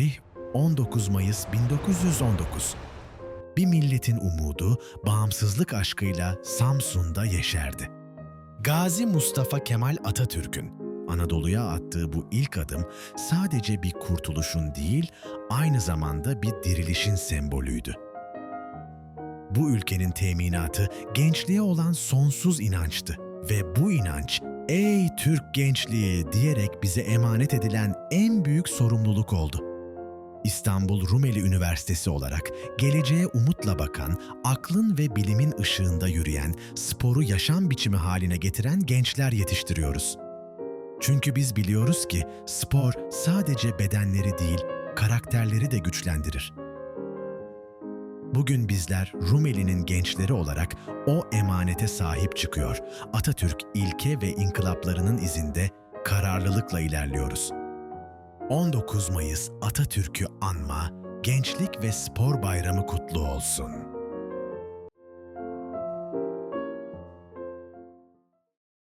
Tarih 19 Mayıs 1919. Bir milletin umudu bağımsızlık aşkıyla Samsun'da yeşerdi. Gazi Mustafa Kemal Atatürk'ün Anadolu'ya attığı bu ilk adım sadece bir kurtuluşun değil, aynı zamanda bir dirilişin sembolüydü. Bu ülkenin teminatı gençliğe olan sonsuz inançtı ve bu inanç "Ey Türk gençliği" diyerek bize emanet edilen en büyük sorumluluk oldu. İstanbul Rumeli Üniversitesi olarak geleceğe umutla bakan, aklın ve bilimin ışığında yürüyen, sporu yaşam biçimi haline getiren gençler yetiştiriyoruz. Çünkü biz biliyoruz ki spor sadece bedenleri değil, karakterleri de güçlendirir. Bugün bizler Rumeli'nin gençleri olarak o emanete sahip çıkıyor. Atatürk ilke ve inkılaplarının izinde kararlılıkla ilerliyoruz. 19 Mayıs Atatürk'ü anma, Gençlik ve Spor Bayramı kutlu olsun.